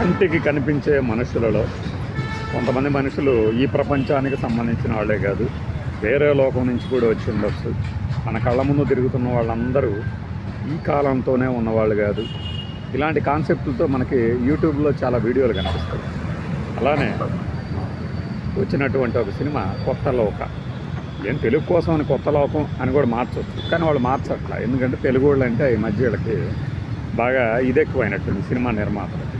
కంటికి కనిపించే మనుషులలో కొంతమంది మనుషులు ఈ ప్రపంచానికి సంబంధించిన వాళ్ళే కాదు వేరే లోకం నుంచి కూడా వచ్చి ఉండొచ్చు. మన కళ్ళ ముందు తిరుగుతున్న వాళ్ళందరూ ఈ కాలంతోనే ఉన్నవాళ్ళు కాదు. ఇలాంటి కాన్సెప్ట్లతో మనకి యూట్యూబ్లో చాలా వీడియోలు కనిపిస్తాయి. అలానే వచ్చినటువంటి ఒక సినిమా కొత్త లోక. ఏం తెలుగు కోసం అని కొత్త లోకం అని కూడా మార్చవచ్చు కానీ వాళ్ళు మార్చట్లా. ఎందుకంటే తెలుగు వాళ్ళు అంటే ఈ మధ్య వీళ్ళకి బాగా ఇది ఎక్కువైనట్టుంది సినిమా నిర్మాతలకి.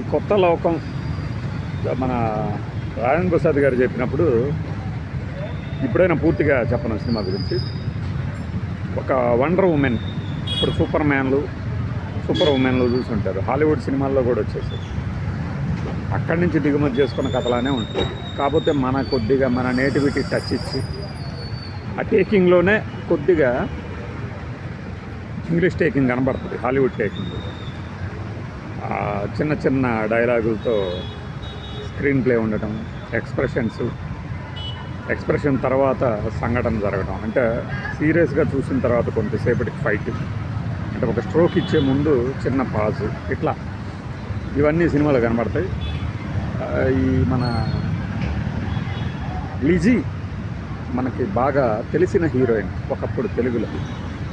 ఈ కొత్త లోకం మన రాజేంద్ర ప్రసాద్ గారు చెప్పినప్పుడు ఇప్పుడైనా పూర్తిగా చెప్పను సినిమా గురించి. ఒక వండర్ ఉమెన్ ఇప్పుడు సూపర్ మ్యాన్లు సూపర్ ఉమెన్లు చూసుంటారు. హాలీవుడ్ సినిమాల్లో కూడా వచ్చేసారు అక్కడి నుంచి దిగుమతి చేసుకున్న కథలానే ఉంటుంది. కాకపోతే మన కొద్దిగా మన నేటివిటీ టచ్ ఇచ్చి ఆ టేకింగ్లోనే కొద్దిగా ఇంగ్లీష్ టేకింగ్ కనబడుతుంది హాలీవుడ్ టేకింగ్ చిన్న చిన్న డైలాగులతో స్క్రీన్ ప్లే ఉండటం ఎక్స్ప్రెషన్స్ ఎక్స్ప్రెషన్ తర్వాత సంఘటన జరగడం అంటే సీరియస్గా చూసిన తర్వాత కొంతసేపటికి ఫైట్ అంటే ఒక స్ట్రోక్ ఇచ్చే ముందు చిన్న పాజ్ ఇట్లా. ఇవన్నీ సినిమాలు కనబడతాయి. ఈ మన లిజీ మనకి బాగా తెలిసిన హీరోయిన్ ఒకప్పుడు తెలుగులో.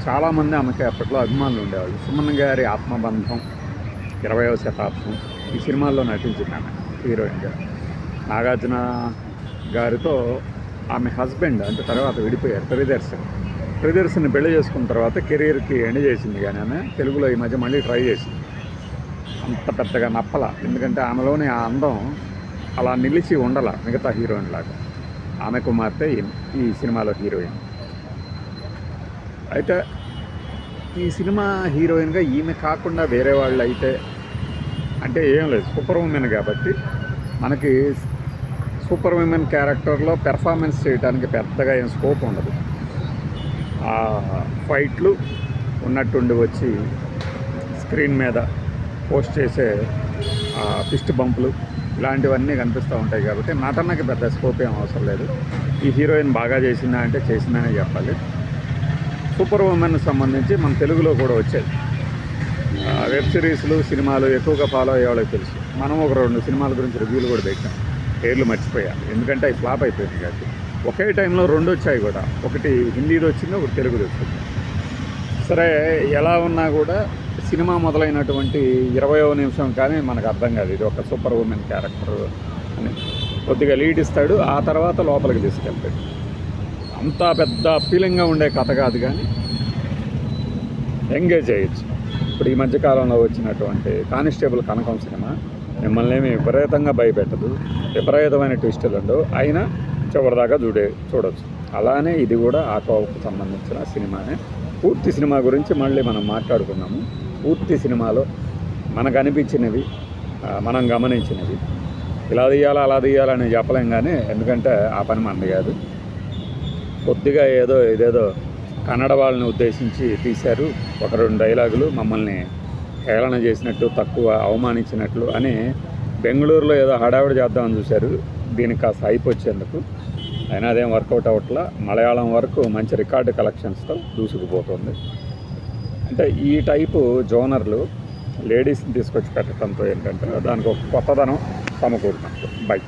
చాలామంది ఆమెకి అప్పట్లో అభిమానులు ఉండేవాళ్ళు. సుమన్ గారి ఆత్మబంధం ఇరవయవ శతాబ్దం ఈ సినిమాల్లో నటించింది ఆమె హీరోయిన్గా నాగార్జున గారితో ఆమె హస్బెండ్ అంటే తర్వాత విడిపోయారు ప్రియదర్శన్ ప్రియదర్శన్ పెళ్ళి చేసుకున్న తర్వాత కెరీర్కి ఎండ్ చేసింది కానీ ఆమె తెలుగులో ఈ మధ్య మళ్ళీ ట్రై చేసింది. అంత పెద్దగా నప్పల ఎందుకంటే ఆమెలోని ఆ అందం అలా నిలిచి ఉండల మిగతా హీరోయిన్ లాగా. ఆమె కుమార్తె ఈ సినిమాలో హీరోయిన్. అయితే ఈ సినిమా హీరోయిన్గా ఈమె కాకుండా వేరే వాళ్ళు అయితే అంటే ఏం లేదు సూపర్ ఉమెన్ కాబట్టి మనకి సూపర్ ఉమెన్ క్యారెక్టర్లో పెర్ఫార్మెన్స్ చేయడానికి పెద్దగా ఏం స్కోప్ ఉండదు. ఆ ఫైట్లు ఉన్నట్టుండి వచ్చి స్క్రీన్ మీద పోస్ట్ చేసే ఫిస్ట్ బంపులు ఇలాంటివన్నీ కనిపిస్తూ ఉంటాయి కాబట్టి నటనకి పెద్ద స్కోప్ ఏం అవసరం లేదు. ఈ హీరోయిన్ బాగా చేసిందా అంటే చేసిందనే చెప్పాలి. సూపర్ ఉమెన్ సంబంధించి మన తెలుగులో కూడా వచ్చేది వెబ్ సిరీస్లు సినిమాలు ఎక్కువగా ఫాలో అయ్యేవాళ్ళకి తెలుసు. మనం ఒక రెండు సినిమాల గురించి రివ్యూలు కూడా పెట్టాం. పేర్లు మర్చిపోయాను ఎందుకంటే అవి ఫ్లాప్ అయిపోయింది కాబట్టి. ఒకే టైంలో రెండు వచ్చాయి కూడా. ఒకటి హిందీది వచ్చింది ఒకటి తెలుగుది వచ్చింది. సరే ఎలా ఉన్నా కూడా సినిమా మొదలైనటువంటి ఇరవయో నిమిషం కానీ మనకు అర్థం కాదు. ఇది ఒక సూపర్ ఉమెన్ క్యారెక్టర్ అని కొద్దిగా లీడ్ ఇస్తాడు. ఆ తర్వాత లోపలికి తీసుకెళ్తాడు. అంత పెద్ద అప్పీలింగ్గా ఉండే కథ కాదు కానీ ఎంగేజ్ చేయొచ్చు. ఇప్పుడు ఈ మధ్యకాలంలో వచ్చినటువంటి కానిస్టేబుల్ కనకం సినిమా మిమ్మల్ని ఏమి విపరీతంగా భయపెట్టదు. విపరీతమైన ట్విస్టులు ఉండవు. అయినా చివరిదాకా చూడే చూడవచ్చు అలానే ఇది కూడా ఆ కోవకు సంబంధించిన సినిమానే. పూర్తి సినిమా గురించి మళ్ళీ మనం మాట్లాడుకున్నాము. పూర్తి సినిమాలో మనకు అనిపించినవి మనం గమనించినవి. ఇలా తీయాలా అలా తీయాలని చెప్పలేం కానీ ఎందుకంటే ఆ పని మనది కాదు. కొద్దిగా ఏదో ఇదేదో కన్నడ వాళ్ళని ఉద్దేశించి తీశారు. ఒక రెండు డైలాగులు మమ్మల్ని హేళన చేసినట్టు తక్కువ అవమానించినట్లు అని బెంగళూరులో ఏదో హడావిడి చేద్దామని చూశారు. దీనికి కాస్త హైప్ వచ్చేందుకు. అయినా అదేం వర్కౌట్ అవట్లా మలయాళం వరకు మంచి రికార్డు కలెక్షన్స్తో దూసుకుపోతుంది. అంటే ఈ టైపు జోనర్లు లేడీస్ని తీసుకొచ్చి పెట్టడంతో ఏంటంటే దానికి ఒక కొత్తదనం సమకూరుతున్నట్టు బై